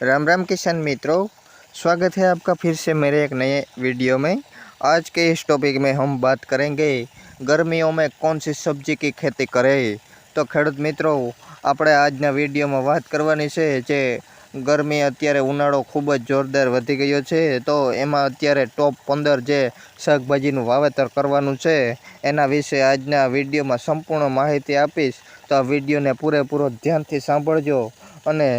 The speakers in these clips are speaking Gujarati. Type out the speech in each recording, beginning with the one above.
राम राम किसान मित्रों स्वागत है आपका फिर से मेरे एक नए वीडियो में आज के इस टॉपिक में हम बात करेंगे गर्मियों में कौन सी सब्जी की खेती करें તો ખેડૂત મિત્રો આપણે આજના વિડીયોમાં વાત કરવાની છે જે ગરમી અત્યારે ઉનાળો ખૂબ જ જોરદાર વધી ગયો છે તો એમાં અત્યારે ટોપ પંદર જે શાકભાજીનું વાવેતર કરવાનું છે એના વિશે આજના વિડીયોમાં સંપૂર્ણ માહિતી આપીશ તો આ વિડીયોને પૂરેપૂરો ધ્યાનથી સાંભળજો અને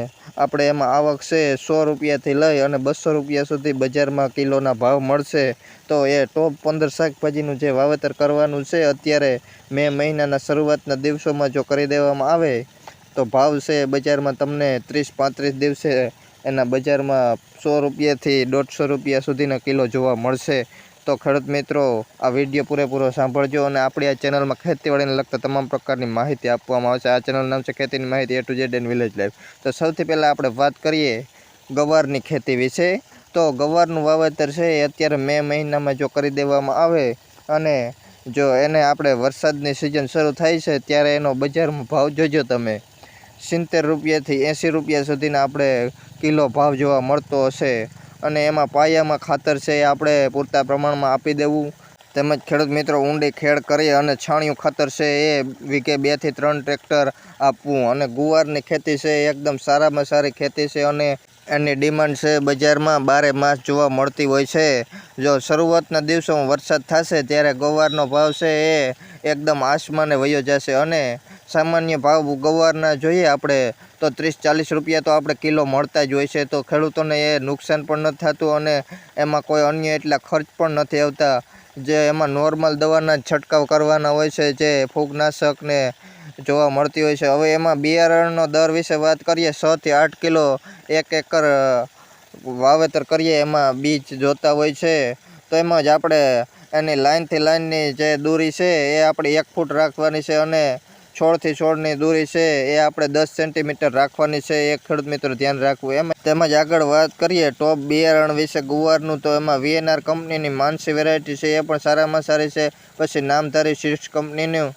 આપણે એમાં આવક છે સો રૂપિયાથી લઈ અને બસો રૂપિયા સુધી બજારમાં કિલોના ભાવ મળશે. તો એ ટોપ પંદર શાકભાજીનું જે વાવેતર કરવાનું છે, અત્યારે મે મહિનાના શરૂઆતના દિવસોમાં જો કરી દેવામાં આવે, તો ભાવ છે બજારમાં તમને ત્રીસ પાંત્રીસ દિવસે એના બજારમાં સો રૂપિયાથી દોઢસો રૂપિયા સુધીના કિલો જોવા મળશે. તો ખેડૂત મિત્રો, આ વીડિયો પૂરેપૂરો સાંભળજો અને આપણી આ ચેનલમાં ખેતીવાડીને લગતા તમામ પ્રકારની માહિતી આપવામાં આવશે. આ ચેનલ નામ છે ખેતીની માહિતી A to Z and village life તો સૌથી પહેલાં આપણે વાત કરીએ ગવારની ખેતી વિશે. તો ગવારનું વાવેતર છે એ અત્યારે મે મહિનામાં જો કરી દેવામાં આવે અને જો એને આપણે વરસાદની સિઝન શરૂ થાય છે ત્યારે એનો બજારમાં ભાવ જોજો તમે. સિત્તેર રૂપિયાથી એંસી રૂપિયા સુધીના આપણે કિલો ભાવ જોવા મળતો હશે. અને એમાં પાયામાં ખાતર છે એ આપણે પૂરતા પ્રમાણમાં આપી દેવું. તેમજ ખેડૂત મિત્રો, ઊંડી ખેડ કરી અને છાણિયું ખાતર છે એ વીકે બેથી ત્રણ ટ્રેક્ટર આપવું. અને ગુવારની ખેતી છે એકદમ સારામાં સારી ખેતી છે અને એની ડિમાન્ડ છે બજારમાં બારે માસ જોવા મળતી હોય છે. જો શરૂઆતના દિવસોમાં વરસાદ થશે ત્યારે ગોવારનો ભાવ છે એ એકદમ આસમાને વયો જશે અને સામાન્ય ભાવ ગવારના જોઈએ આપણે, તો ત્રીસ ચાલીસ રૂપિયા તો આપણે કિલો મળતા જ હોય છે, તો ખેડૂતોને એ નુકસાન પણ નથી થતું અને એમાં કોઈ અન્ય એટલા ખર્ચ પણ નથી આવતા, જે એમાં નોર્મલ દવાના છંટકાવ કરવાના હોય છે, જે ફૂગનાશકને જોવા મળતી હોય છે. હવે એમાં બિયારણનો દર વિશે વાત કરીએ છથી આઠ કિલો એક એકર વાવેતર કરીએ, એમાં બીજ જોતા હોય છે. તો એમાં જ આપણે એની લાઇનથી લાઇનની જે દૂરી છે, એ આપણે એક ફૂટ રાખવાની છે અને છોડથી છોડની દૂરી છે, એ આપણે દસ સેન્ટીમીટર રાખવાની છે, એક ખેડૂત મિત્રો ધ્યાન રાખવું. એમ તેમજ આગળ વાત કરીએ, ટોપ બિયારણ વિશે ગુવારનું, તો એમાં વીએનઆર કંપનીની માનસી વેરાયટી છે, એ પણ સારામાં સારી છે. પછી નામધારી શીર્ષ કંપનીનું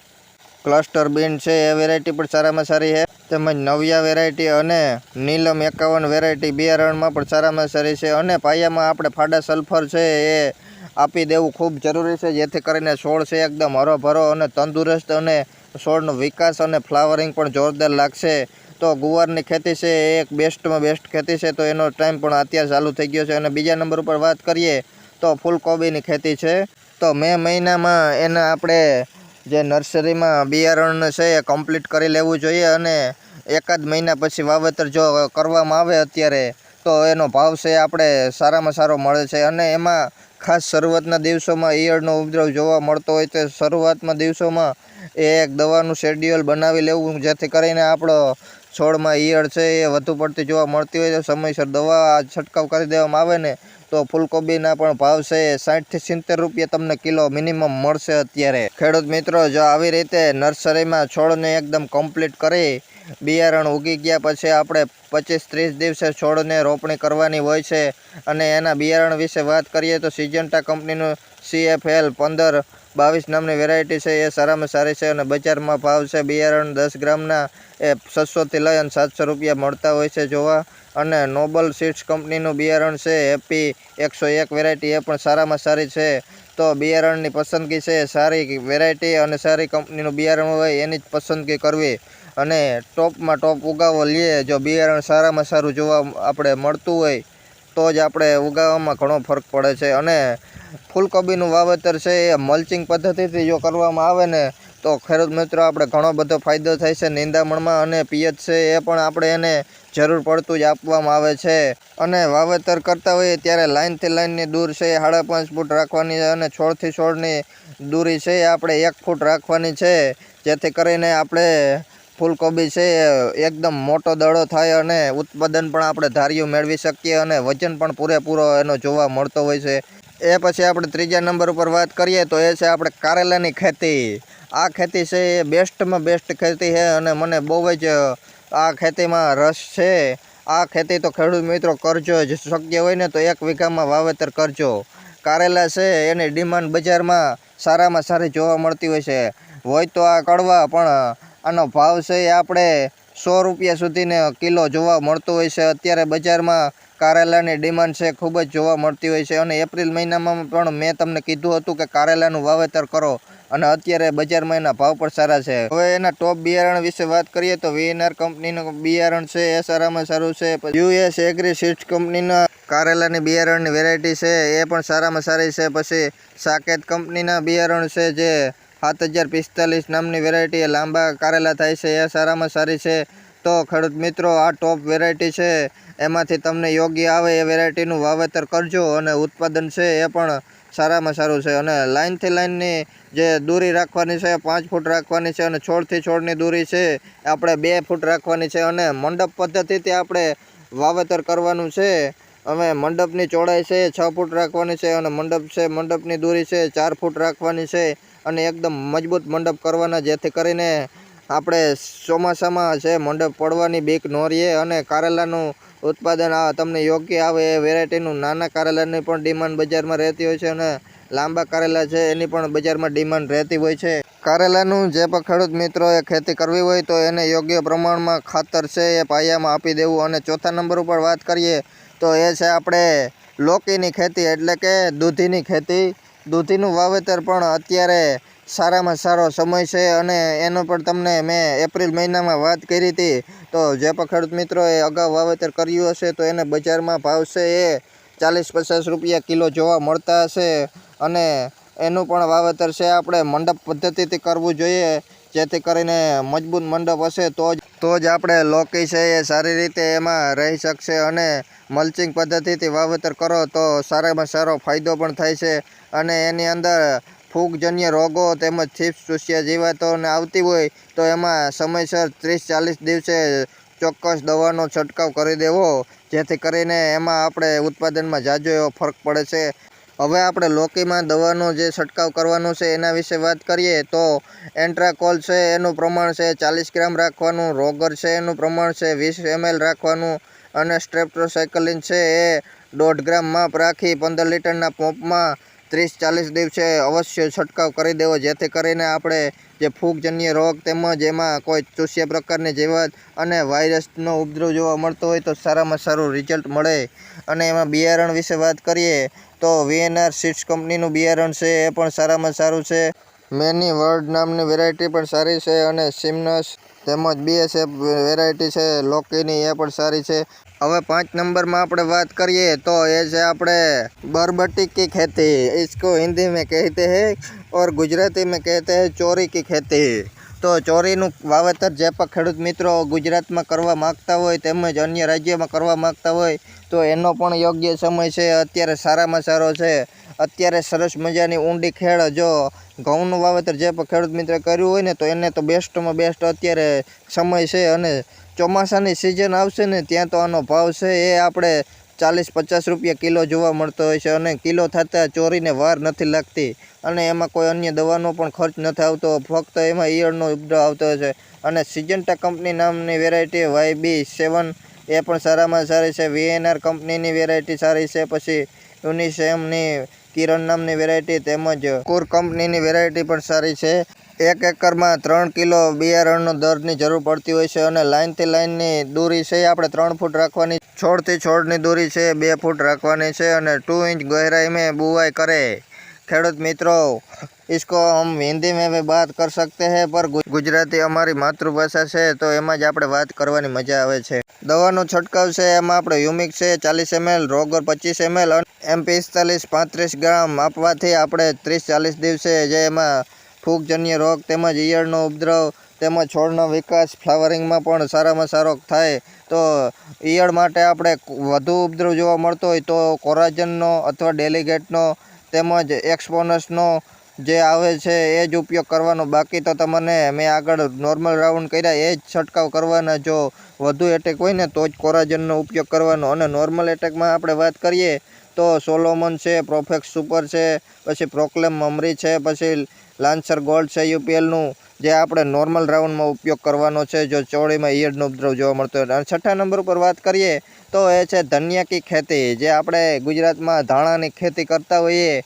ક્લસ્ટર બીન છે, એ વેરાયટી પણ સારામાં સારી છે. તેમજ નવ્યા વેરાયટી અને નીલમ એકાવન વેરાયટી બિયારણમાં પણ સારામાં સારી છે. અને પાયામાં આપણે ફાડા સલ્ફર છે, એ આપી દેવું ખૂબ જરૂરી છે, જેથી કરીને છોડ છે, એકદમ હરોભરો અને તંદુરસ્ત અને છોડનો વિકાસ અને ફ્લાવરિંગ પણ જોરદાર લાગશે. તો ગુવારની ખેતી છે, એ એક બેસ્ટમાં બેસ્ટ ખેતી છે, તો એનો ટાઈમ પણ અત્યારે ચાલુ થઈ ગયો છે. અને બીજા નંબર ઉપર વાત કરીએ, તો ફૂલકોબીની ખેતી છે. તો મે મહિનામાં એના આપણે જે નર્સરીમાં બિયારણ છે, એ કમ્પ્લીટ કરી લેવું જોઈએ અને એકાદ મહિના પછી વાવેતર જો કરવામાં આવે અત્યારે, તો એનો ભાવ છે, આપણે સારામાં સારો મળે છે. અને એમાં ખાસ શરૂઆતના દિવસોમાં ઈયળનો ઉપદ્રવ જોવા મળતો હોય તો શરૂઆતમાં દિવસોમાં એ એક દવાનું શેડ્યુલ બનાવી લેવું, જેથી કરીને આપણો છોડમાં ઈયળ છે એ વધુ પડતી જોવા મળતી હોય તો સમયસર દવા છંટકાવ કરી દેવામાં આવે ને તો ફૂલકોબીના પણ ભાવ છે એ સાઠથી સિત્તેર રૂપિયા તમને કિલો મિનિમમ મળશે અત્યારે. ખેડૂત મિત્રો, જો આવી રીતે નર્સરીમાં છોડને એકદમ કમ્પ્લીટ કરી બિયારણ ઉગી ગયા પછી આપણે પચીસ ત્રીસ દિવસે છોડને રોપણી કરવાની હોય છે. અને એના બિયારણ વિશે વાત કરીએ તો સિજન્ટા કંપનીનું સીએફએલ પંદર બાવીસ નામની વેરાયટી છે. એ સારામાં સારી છે અને બજારમાં ભાવ છે બિયારણ દસ ગ્રામના. એ છસોથી લઈ અને સાતસો રૂપિયા મળતા હોય છે જોવા. અને નોબલ સીડ્સ કંપનીનું બિયારણ છે એપી એકસો એક વેરાયટી, એ પણ સારામાં સારી છે. તો બિયારણની પસંદગી છે સારી વેરાયટી અને સારી કંપનીનું બિયારણ હોય એની જ પસંદગી કરવી. અને ટોપમાં ટોપ ઉગાવો લઈએ. જો બિયારણ સારામાં સારું જોવા આપણે મળતું હોય, તો જ આપણે ઉગાવવામાં ઘણો ફરક પડે છે. અને ફૂલકોબીનું વાવેતર છે એ મલ્ચિંગ પદ્ધતિથી જો કરવામાં આવે ને, તો ખેડૂત મિત્રો, આપણે ઘણો બધો ફાયદો થાય છે નિંદામણમાં. અને પિયત છે એ પણ આપણે એને જરૂર પડતું જ આપવામાં આવે છે. અને વાવેતર કરતા હોઈએ ત્યારે લાઇનથી લાઇનની દૂર છે એ સાડા પાંચ ફૂટ રાખવાની અને છોડથી છોડની દૂરી છે એ આપણે એક ફૂટ રાખવાની છે. જેથી કરીને આપણે ફૂલકોબી છે, એકદમ મોટો દડો થાય અને ઉત્પાદન પણ આપણે ધાર્યું મેળવી શકીએ અને વજન પણ પૂરેપૂરો એનો જોવા મળતો હોય છે. એ પછી આપણે ત્રીજા નંબર ઉપર વાત કરીએ તો એ છે આપણે કારેલાની ખેતી. આ ખેતી છે, એ બેસ્ટમાં બેસ્ટ ખેતી છે અને મને બહુ જ આ ખેતીમાં રસ છે. આ ખેતી તો ખેડૂત મિત્રો કરજો જ, શક્ય હોય ને તો એક વીઘામાં વાવેતર કરજો. કારેલા છે, એની ડિમાન્ડ બજારમાં સારામાં સારી જોવા મળતી હોય છે. હોય તો આ કડવા, પણ આનો ભાવ છે એ આપણે સો રૂપિયા સુધીને કિલો જોવા મળતો હોય છે. અત્યારે બજારમાં કારેલાની ડિમાન્ડ છે, ખૂબ જ જોવા મળતી હોય છે અને એપ્રિલ મહિનામાં પણ મેં તમને કીધું હતું કે કારેલાનું વાવેતર કરો અને અત્યારે બજારમાં એના ભાવ પણ સારા છે. હવે એના ટોપ બિયારણ વિશે વાત કરીએ તો વીએનઆર કંપનીનું બિયારણ છે એ સારામાં સારું છે યુએસ એગ્રી સીડ્સ કંપનીના કારેલાની બિયારણની વેરાયટી છે, એ પણ સારામાં સારી છે, પછી સાકેત કંપનીના બિયારણ છે જે સાત હજાર પિસ્તાલીસ નામની વેરાયટી લાંબા કારેલા થાય છે. એ સારામાં સારી છે. તો ખેડૂત મિત્રો, આ ટોપ વેરાયટી છે. એમાંથી તમને યોગ્ય આવે એ વેરાયટીનું વાવેતર કરજો અને ઉત્પાદન છે એ પણ સારામાં સારું છે. અને લાઇનથી લાઇનની જે દૂરી રાખવાની છે, પાંચ ફૂટ રાખવાની છે અને છોડથી છોડની દૂરી છે, આપણે બે ફૂટ રાખવાની છે અને મંડપ પદ્ધતિથી આપણે વાવેતર કરવાનું છે. અમે મંડપની ચોડાઈ છે, છ ફૂટ રાખવાની છે અને મંડપ છે, મંડપની દૂરી છે, ચાર ફૂટ રાખવાની છે. અને એકદમ મજબૂત મંડપ કરવાના, જેથી કરીને આપણે ચોમાસામાં છે મંડપ પડવાની બીક ન રહીએ અને કારેલાનું ઉત્પાદન તમને યોગ્ય આવે એ વેરાયટીનું નાના કારેલાની પણ ડિમાન્ડ બજારમાં રહેતી હોય છે અને લાંબા કારેલા છે એની પણ બજારમાં ડિમાન્ડ રહેતી હોય છે. કારેલાનું જે પણ ખેડૂત મિત્રોએ ખેતી કરવી હોય તો એને યોગ્ય પ્રમાણમાં ખાતર છે એ પાયામાં આપી દેવું. અને ચોથા નંબર ઉપર વાત કરીએ તો એ છે આપણે લોકીની ખેતી, એટલે કે દૂધીની ખેતી. દૂધીનું વાવેતર પણ અત્યારે સારામાં સારો સમય છે અને એનો પણ તમને મેં એપ્રિલ મહિનામાં વાત કરી હતી. તો જે પણ ખેડૂત મિત્રોએ અગાઉ વાવેતર કર્યું હશે તો એને બજારમાં ભાવ છે એ ચાલીસ પચાસ રૂપિયા કિલો જોવા મળતા હશે અને એનું પણ વાવેતર છે. આપણે મંડપ પદ્ધતિથી કરવું જોઈએ, જેથી કરીને મજબૂત મંડપ હશે તો જ તો જ આપણે લોકી છે એ સારી રીતે એમાં રહી શકશે અને મલ્ચિંગ પદ્ધતિથી વાવેતર કરો તો સારામાં સારો ફાયદો પણ થાય છે. અને એની અંદર ફૂગજન્ય રોગો તેમજ થીપ્સ ચૂસ્યા જીવાતોને આવતી હોય તો એમાં સમયસર ત્રીસ ચાલીસ દિવસે ચોક્કસ દવાનો છંટકાવ કરી દેવો, જેથી કરીને એમાં આપણે ઉત્પાદનમાં જાજો એવો ફરક પડે છે. હવે આપણે લોકીમાં દવાનો જે છંટકાવ કરવાનો છે એના વિશે વાત કરીએ તો એન્ટ્રાકોલ છે, એનું પ્રમાણ છે ચાલીસ ગ્રામ રાખવાનું, રોગર છે એનું પ્રમાણ છે વીસ એમએલ રાખવાનું અને સ્ટ્રેપ્ટોસાયકલિન છે એ દોઢ ગ્રામ માપ રાખી પંદર લીટરના પંપમાં ત્રીસ ચાલીસ દિવસે અવશ્ય છંટકાવ કરી દેવો. જેથી કરીને આપણે જે ફૂગજન્ય રોગ તેમજ એમાં કોઈ ચૂસ્ય પ્રકારની જીવત અને વાયરસનો ઉપદ્રવ જોવા મળતો હોય તો સારામાં સારું રિઝલ્ટ મળે. અને એમાં બિયારણ વિશે વાત કરીએ તો વીએનઆર સીડ્સ કંપનીનું બિયારણ છે, એ પણ સારામાં સારું છે. મેની વર્લ્ડ નામની વેરાયટી પણ સારી છે અને સિમનસ તેમજ બીએસએફ વેરાયટી છે લોકીની એ પણ સારી છે હવે પાંચ નંબરમાં આપણે વાત કરીએ તો એ છે આપણે बरबटी की खेती इसको हिंदी में कहते हैं और ગુજરાતી में कहते हैं ચોરી की ખેતી તો ચોરીનું વાવેતર જે પણ ખેડૂત મિત્રો ગુજરાતમાં કરવા માગતા હોય તેમજ અન્ય રાજ્યોમાં કરવા માગતા હોય તો એનો પણ યોગ્ય સમય છે અત્યારે સારામાં સારો છે અત્યારે સરસ મજાની ઊંડી ખેડ જો ઘઉંનું વાવેતર જે પણ ખેડૂત મિત્ર કર્યું હોય ને, તો એને તો બેસ્ટમાં બેસ્ટ અત્યારે સમય છે અને ચોમાસાની સિઝન આવશે ને, ત્યાં તો આનો ભાવ છે એ આપણે ચાલીસ પચાસ રૂપિયા કિલો જોવા મળતો હોય છે અને કિલો થતાં ચોરીને વાર નથી લાગતી. અને એમાં કોઈ અન્ય દવાનો પણ ખર્ચ નથી આવતો, ફક્ત એમાં ઈયળનો ઉપદ્રવ આવતો હોય છે. અને સિજન્ટા કંપની નામની વેરાયટી વાય બી સેવન એ પણ સારામાં સારી છે. વીએનઆર કંપનીની વેરાયટી સારી છે. પછી યુનિસેમની કિરણ નામની વેરાયટી તેમજ કોર કંપનીની વેરાયટી પણ સારી છે. એક એકરમાં ત્રણ કિલો બિયારણનો દરની જરૂર પડતી હોય છે અને લાઇનથી લાઇનની દૂરી છે આપણે ત્રણ ફૂટ રાખવાની. છોડથી છોડની દૂરી છે, બે ફૂટ રાખવાની છે અને ટુ ઇંચ ગહેરાઈ મેં બુવાઈ કરે. करे ખેડૂત મિત્રો इसको हम हिंदी में भी बात कर सकते हैं पर ગુ- ગુજરાતી અમારી માતૃભાષા છે તો એમાં જ આપણે વાત કરવાની મજા આવે છે દવાનો છંટકાવ છે એમાં આપણે યુમિક છે ચાલીસ એમએલ રોગર પચીસ એમએલ એમ પિસ્તાલીસ પાંત્રીસ ગ્રામ આપવાથી આપણે ત્રીસ ચાલીસ દિવસે જે એમાં ફૂગજન્ય રોગ તેમજ ઈયળનો ઉપદ્રવ તેમજ છોડનો વિકાસ ફ્લાવરિંગમાં પણ સારામાં સારો થાય તો ઈયળ માટે આપણે વધુ ઉપદ્રવ જોવા મળતો હોય તો કોરાજનનો અથવા ડેલિગેટનો તેમજ એક્સપોનસનો જે આવે છે એ જ ઉપયોગ કરવાનો. બાકી તો તમને મેં આગળ નોર્મલ રાઉન્ડ કર્યા, એ જ છંટકાવ કરવાના. જો વધુ એટેક હોય ને, તો જ કોરાજનનો ઉપયોગ કરવાનો. અને નોર્મલ એટેકમાં આપણે વાત કરીએ, તો સોલોમન છે, પ્રોફેક્સ સુપર છે, પછી પ્રોક્લેમ મમરી છે, પછી લાન્સર ગોલ્ડ છે યુપીએલનું. જે આપણે નોર્મલ રાઉન્ડમાં ઉપયોગ કરવાનો છે, જો ચોળીમાં ઈયળનો ઉપદ્રવ જોવા મળતો હોય. અને છઠ્ઠા નંબર ઉપર વાત કરીએ તો એ છે ધનિયા કી ખેતી, જે આપણે ગુજરાતમાં ધાણાની ખેતી કરતા હોઈએ,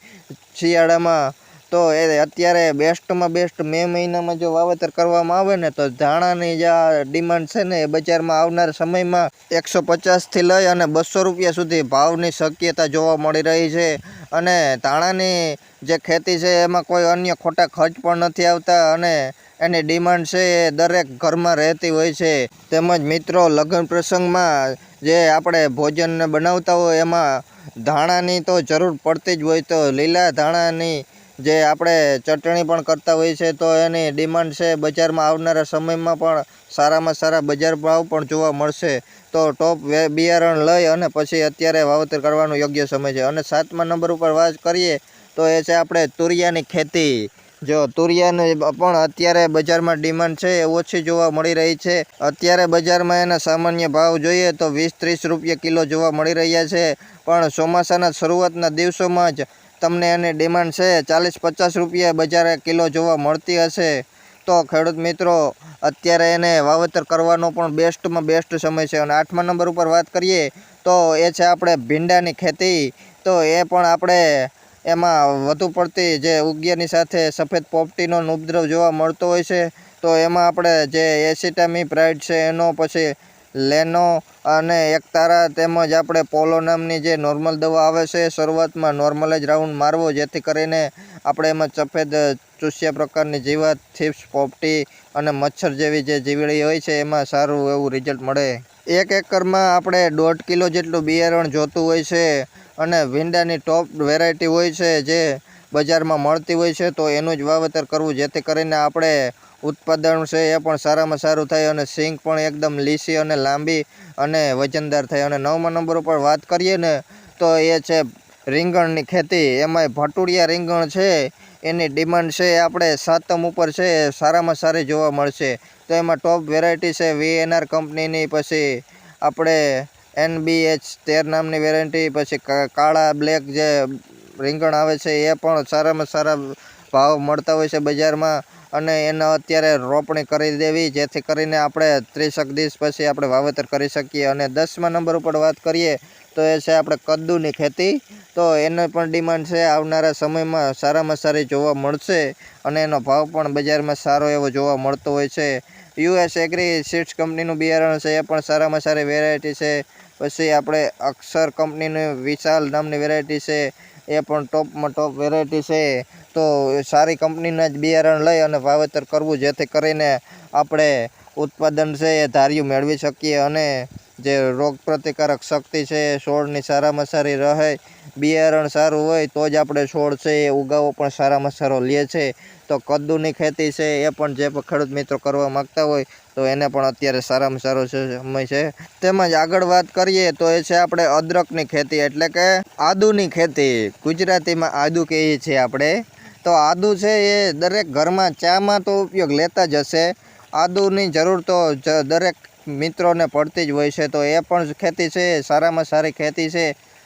શિયાળામાં તો એ અત્યારે બેસ્ટમાં બેસ્ટ મે મહિનામાં જો વાવેતર કરવામાં આવે ને, તો ધાણાની જે ડિમાન્ડ છે ને, એ બજારમાં આવનાર સમયમાં એકસો પચાસથી લઈ અને બસો રૂપિયા સુધી ભાવની શક્યતા જોવા મળી રહી છે. અને ધાણાની જે ખેતી છે, એમાં કોઈ અન્ય ખોટા ખર્ચ પણ નથી આવતા અને એની ડિમાન્ડ છે, એ દરેક ઘરમાં રહેતી હોય છે. તેમજ મિત્રો, લગ્ન પ્રસંગમાં જે આપણે ભોજન બનાવતા હોય, એમાં ધાણાની તો જરૂર પડતી જ હોય તો લીલા ધાણાની જે આપણે ચટણી પણ કરતા હોઈએ છીએ, તો એની ડિમાન્ડ છે બજારમાં આવનારા સમયમાં પણ સારામાં સારા બજાર ભાવ પણ જોવા મળશે. તો ટોપ બિયારણ લઈ અને પછી અત્યારે વાવેતર કરવાનો યોગ્ય સમય છે. અને સાતમા નંબર ઉપર વાત કરીએ, તો એ છે આપણે તુરિયાની ખેતી. જો તુરિયાની પણ અત્યારે બજારમાં ડિમાન્ડ છે, એ ઓછી જોવા મળી રહી છે. અત્યારે બજારમાં એના સામાન્ય ભાવ જોઈએ, તો વીસ, ત્રીસ રૂપિયા કિલો જોવા મળી રહ્યા છે. પણ ચોમાસાના શરૂઆતના દિવસોમાં જ તમને એની ડિમાન્ડ છે ચાલીસ પચાસ રૂપિયા બજારે કિલો જોવા મળતી હશે. તો ખેડૂત મિત્રો, અત્યારે એને વાવેતર કરવાનો પણ બેસ્ટમાં બેસ્ટ સમય છે. અને આઠમા નંબર ઉપર વાત કરીએ, તો એ છે આપણે ભીંડાની ખેતી. તો એ પણ આપણે એમાં વધુ પડતી જે ઉગ્યાની સાથે સફેદ પોપટીનો ઉપદ્રવ જોવા મળતો હોય છે. તો એમાં આપણે જે એસિટામી પ્રાઇડ છે એનો પછી લેનો અને એકતારા તેમજ આપણે પોલો નામની જે નોર્મલ દવા આવે છે શરૂઆતમાં નોર્મલ જ રાઉન્ડ મારવો, જેથી કરીને આપણે એમાં સફેદ ચૂસ્યા પ્રકારની જીવાત થીપ્સ પોપટી અને મચ્છર જેવી જે જીવડી હોય છે, એમાં સારું એવું રિઝલ્ટ મળે. એક એકરમાં આપણે દોઢ કિલો જેટલું બિયારણ જોતું હોય છે અને ભીંડાની ટોપ વેરાયટી હોય છે, જે બજારમાં મળતી હોય છે, તો એનું જ વાવેતર કરવું, જેથી કરીને આપણે ઉત્પાદન છે એ પણ સારામાં સારું થાય અને સિંગ પણ એકદમ લીસી અને લાંબી અને વજનદાર થાય. અને નવમા નંબર ઉપર વાત કરીએ ને, તો એ છે રીંગણની ખેતી. એમાંય ભટુડિયા રીંગણ છે, એની ડિમાન્ડ છે આપણે સાતમ ઉપર છે સારામાં સારી જોવા મળશે. તો એમાં ટોપ વેરાયટી છે વીએનઆર કંપનીની, પછી આપણે એનબીએચ તેર નામની વેરાયટી પછી કાળા બ્લેક જે રીંગણ આવે છે, એ પણ સારામાં સારા ભાવ મળતા હોય છે બજારમાં. અને એનો અત્યારે રોપણી કરી દેવી, જેથી કરીને આપણે ત્રીસક દિવસ પછી આપણે વાવેતર કરી શકીએ. અને દસમા નંબર ઉપર વાત કરીએ, તો એ છે આપણે કદ્દુની ખેતી. તો એનો પણ ડિમાન્ડ છે, આવનારા સમયમાં સારામાં સારી જોવા મળશે. અને એનો ભાવ પણ બજારમાં સારો એવો જોવા મળતો હોય છે. યુએસ એગ્રી સીડ્સ કંપનીનું બિયારણ છે, એ પણ સારામાં સારી વેરાયટી છે. પછી આપણે અક્ષર કંપનીની વિશાલ નામની વેરાયટી છે, એ પણ ટોપમાં ટોપ વેરાયટી છે. તો સારી કંપનીના જ બિયારણ લઈ અને વાવેતર કરવું, જેથી કરીને આપણે ઉત્પાદન છે એ ધાર્યું મેળવી શકીએ અને જે રોગ પ્રતિકારક શક્તિ છે એ છોડની સારામાં સારી રહે. બિયારણ સારું હોય તો જ આપણે છોડ છે એ ઉગાવો પણ સારામાં સારો લે છે. તો કદ્દુની ખેતી છે એ પણ જે ખેડૂત મિત્રો કરવા માગતા હોય તો એને પણ અત્યારે સારામાં સારો સમય છે. તેમજ આગળ વાત કરીએ તો એ છે આપણે અદરકની ખેતી એટલે કે આદુની ખેતી. ગુજરાતીમાં આદુ કહીએ છીએ આપણે. તો આદુ છે એ દરેક ઘરમાં ચામાં તો ઉપયોગ લેતા જ હશે. આદુની જરૂર તો દરેક મિત્રોને પડતી જ હોય છે તો એ પણ ખેતી છે સારામાં સારી ખેતી છે.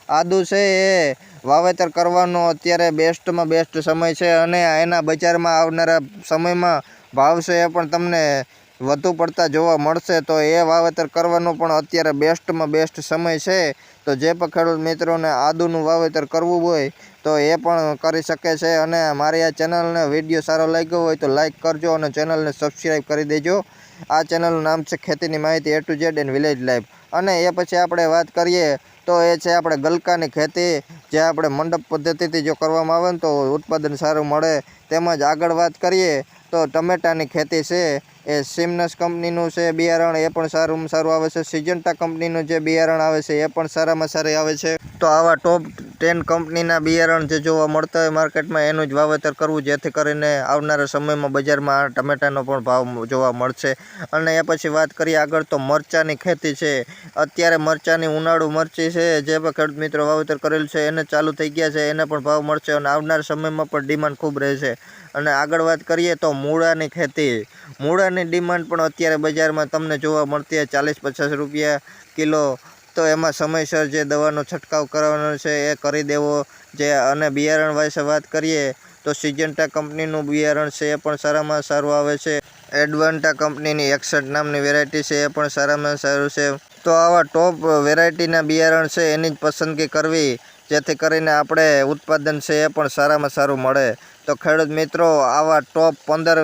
આદુ છે એ વાવેતર કરવાનો અત્યારે બેસ્ટમાં બેસ્ટ સમય છે અને એના બજારમાં આવનારા સમયમાં ભાવ છે એ પણ તમને વધુ પડતા જોવા મળશે. તો એ વાવેતર કરવાનો પણ અત્યારે બેસ્ટમાં બેસ્ટ સમય છે. તો જે પણ ખેડૂત મિત્રોને આદુનું વાવેતર કરવું હોય તો એ પણ કરી શકે છે અને મારી આ ચેનલને વીડિયો સારો લાગ્યો હોય તો લાઇક કરજો અને ચેનલને સબસ્ક્રાઈબ કરી દેજો. આ ચેનલનું નામ છે ખેતીની માહિતી A to Z and village life અને એ પછી આપણે વાત કરીએ તો એ છે આપણે ગલકાની ખેતી, જે આપણે મંડપ પદ્ધતિથી જો કરવામાં આવે ને તો ઉત્પાદન સારું મળે. તેમજ આગળ વાત કરીએ તો ટમેટાની ખેતી છે, એ સિમનસ કંપનીનું છે, બિયારણ એ પણ સારું સારું આવે છે. સિજન્ટા કંપનીનું જે બિયારણ આવે છે, એ પણ સારામાં સારી આવે છે. તો આવા ટોપ ટેન કંપનીના બિયારણ જે જોવા મળતા હોય માર્કેટમાં એનું જ વાવેતર કરવું, જેથી કરીને આવનારા સમયમાં બજારમાં ટમેટાનો પણ ભાવ જોવા મળશે. અને એ પછી વાત કરીએ આગળ તો મરચાંની ખેતી છે. અત્યારે મરચાંની ઉનાળુ મરચી છે, જે પણ ખેડૂત મિત્રો વાવેતર કરેલ છે, એને ચાલુ થઈ ગયા છે, એને પણ ભાવ મળશે અને આવનાર સમયમાં પણ ડિમાન્ડ ખૂબ રહેશે. અને આગળ વાત કરીએ તો મૂળાની ખેતી. મૂળાની ડિમાન્ડ પણ અત્યારે બજારમાં તમને જોવા મળતી હોય ચાલીસ પચાસ રૂપિયા કિલો તો એમાં સમયસર જે દવાનો છંટકાવ કરવાનો છે એ કરી દેવો. જે અને બિયારણ વાઇસે વાત કરીએ તો સિજન્ટા કંપનીનું બિયારણ છે એ પણ સારામાં સારું આવે છે. એડવાન્ટા કંપનીની એકસઠ નામની વેરાયટી છે એ પણ સારામાં સારું છે. તો આવા ટોપ વેરાયટીના બિયારણ છે એની જ પસંદગી કરવી, જેથી કરીને આપણે ઉત્પાદન છે એ પણ સારામાં સારું મળે. તો ખેડૂત મિત્રો, આવા ટોપ પંદર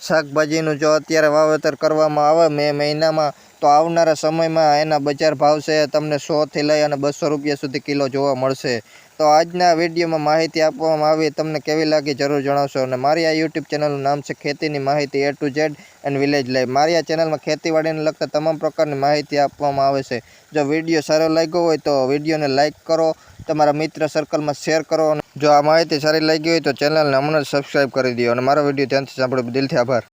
શાકભાજીનું જો અત્યારે વાવેતર કરવામાં આવે મે મહિનામાં, તો આવનારા સમયમાં એના બજાર ભાવ છે તમને સોથી લઈ અને બસો રૂપિયા સુધી કિલો જોવા મળશે. તો આજના વિડીયોમાં માહિતી આપવામાં આવી. તમને કેવી લાગી જરૂર જણાવશો. અને મારી આ યુટ્યુબ ચેનલનું નામ છે ખેતીની માહિતી A to Z and village life મારી આ ચેનલમાં ખેતીવાડીને લગતા તમામ પ્રકારની માહિતી આપવામાં આવે છે. જો વીડિયો સારો લાગ્યો હોય તો વિડીયોને લાઇક કરો, તમારા મિત્ર સર્કલમાં શેર કરો અને જો આ માહિતી સારી લાગી હોય તો ચેનલને હમણાં જ સબસ્ક્રાઈબ કરી દો. અને મારો વીડિયો ધ્યાનથી સાંભળો. દિલથી આભાર.